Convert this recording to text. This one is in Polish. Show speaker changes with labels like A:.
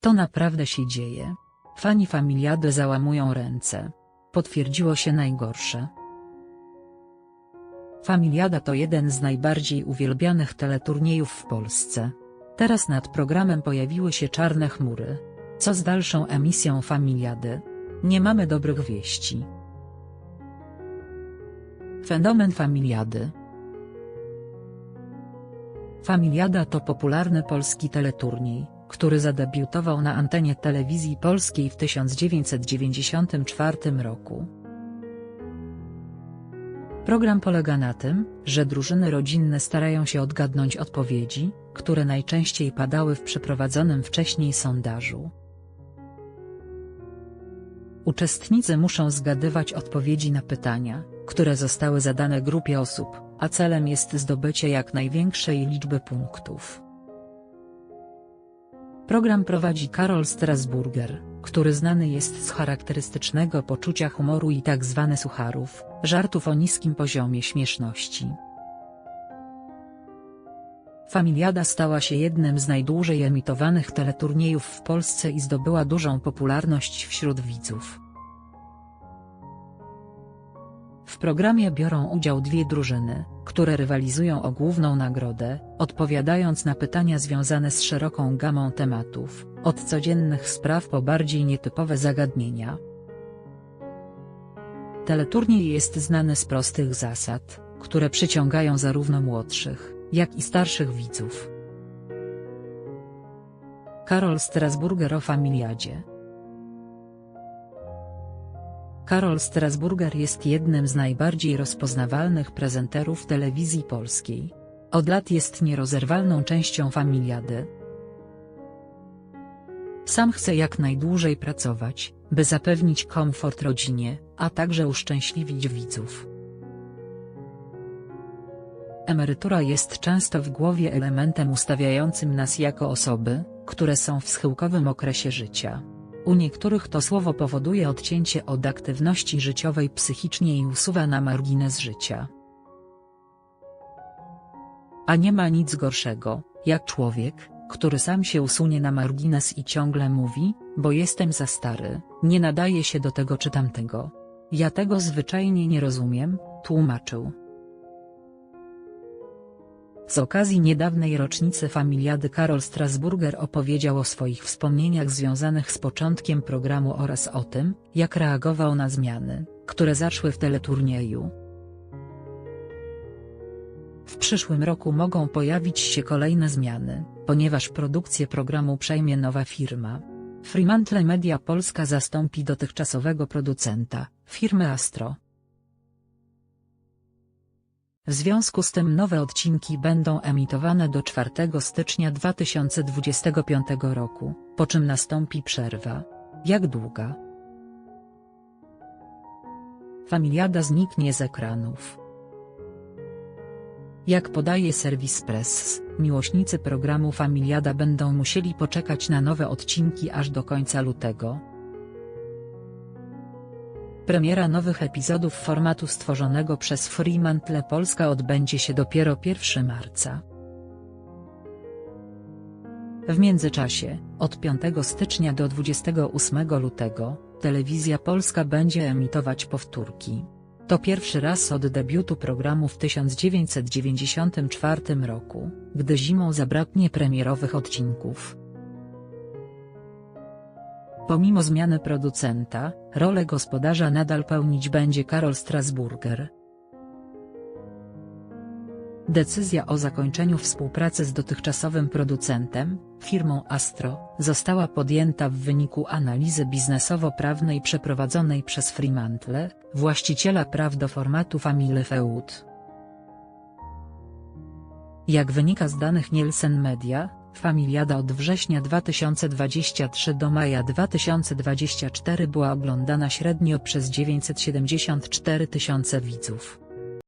A: To naprawdę się dzieje. Fani Familiady załamują ręce. Potwierdziło się najgorsze. Familiada to jeden z najbardziej uwielbianych teleturniejów w Polsce. Teraz nad programem pojawiły się czarne chmury. Co z dalszą emisją Familiady? Nie mamy dobrych wieści. Fenomen Familiady Familiada to popularny polski teleturniej, który zadebiutował na antenie telewizji polskiej w 1994 roku. Program polega na tym, że drużyny rodzinne starają się odgadnąć odpowiedzi, które najczęściej padały w przeprowadzonym wcześniej sondażu. Uczestnicy muszą zgadywać odpowiedzi na pytania, które zostały zadane grupie osób, a celem jest zdobycie jak największej liczby punktów. Program prowadzi Karol Strasburger, który znany jest z charakterystycznego poczucia humoru i tak zwane sucharów, żartów o niskim poziomie śmieszności. Familiada stała się jednym z najdłużej emitowanych teleturniejów w Polsce i zdobyła dużą popularność wśród widzów. W programie biorą udział dwie drużyny, które rywalizują o główną nagrodę, odpowiadając na pytania związane z szeroką gamą tematów, od codziennych spraw po bardziej nietypowe zagadnienia. Teleturniej jest znany z prostych zasad, które przyciągają zarówno młodszych, jak i starszych widzów. Karol Strasburger o Familiadzie Karol Strasburger jest jednym z najbardziej rozpoznawalnych prezenterów telewizji polskiej. Od lat jest nierozerwalną częścią Familiady. Sam chce jak najdłużej pracować, by zapewnić komfort rodzinie, a także uszczęśliwić widzów. Emerytura jest często w głowie elementem ustawiającym nas jako osoby, które są w schyłkowym okresie życia. U niektórych to słowo powoduje odcięcie od aktywności życiowej psychicznie i usuwa na margines życia. A nie ma nic gorszego, jak człowiek, który sam się usunie na margines i ciągle mówi, bo jestem za stary, nie nadaje się do tego czy tamtego. Ja tego zwyczajnie nie rozumiem, tłumaczył. Z okazji niedawnej rocznicy familiady Karol Strasburger opowiedział o swoich wspomnieniach związanych z początkiem programu oraz o tym, jak reagował na zmiany, które zaszły w teleturnieju. W przyszłym roku mogą pojawić się kolejne zmiany, ponieważ produkcję programu przejmie nowa firma. Fremantle Media Polska zastąpi dotychczasowego producenta, firmy Astro. W związku z tym nowe odcinki będą emitowane do 4 stycznia 2025 roku, po czym nastąpi przerwa. Jak długa? Familiada zniknie z ekranów. Jak podaje serwis Press, miłośnicy programu Familiada będą musieli poczekać na nowe odcinki aż do końca lutego, Premiera nowych epizodów formatu stworzonego przez Fremantle Polska odbędzie się dopiero 1 marca. W międzyczasie, od 5 stycznia do 28 lutego, Telewizja Polska będzie emitować powtórki. To pierwszy raz od debiutu programu w 1994 roku, gdy zimą zabraknie premierowych odcinków. Pomimo zmiany producenta, rolę gospodarza nadal pełnić będzie Karol Strasburger. Decyzja o zakończeniu współpracy z dotychczasowym producentem, firmą Astro, została podjęta w wyniku analizy biznesowo-prawnej przeprowadzonej przez Fremantle, właściciela praw do formatu Family Feud. Jak wynika z danych Nielsen Media, Familiada od września 2023 do maja 2024 była oglądana średnio przez 974 tysiące widzów.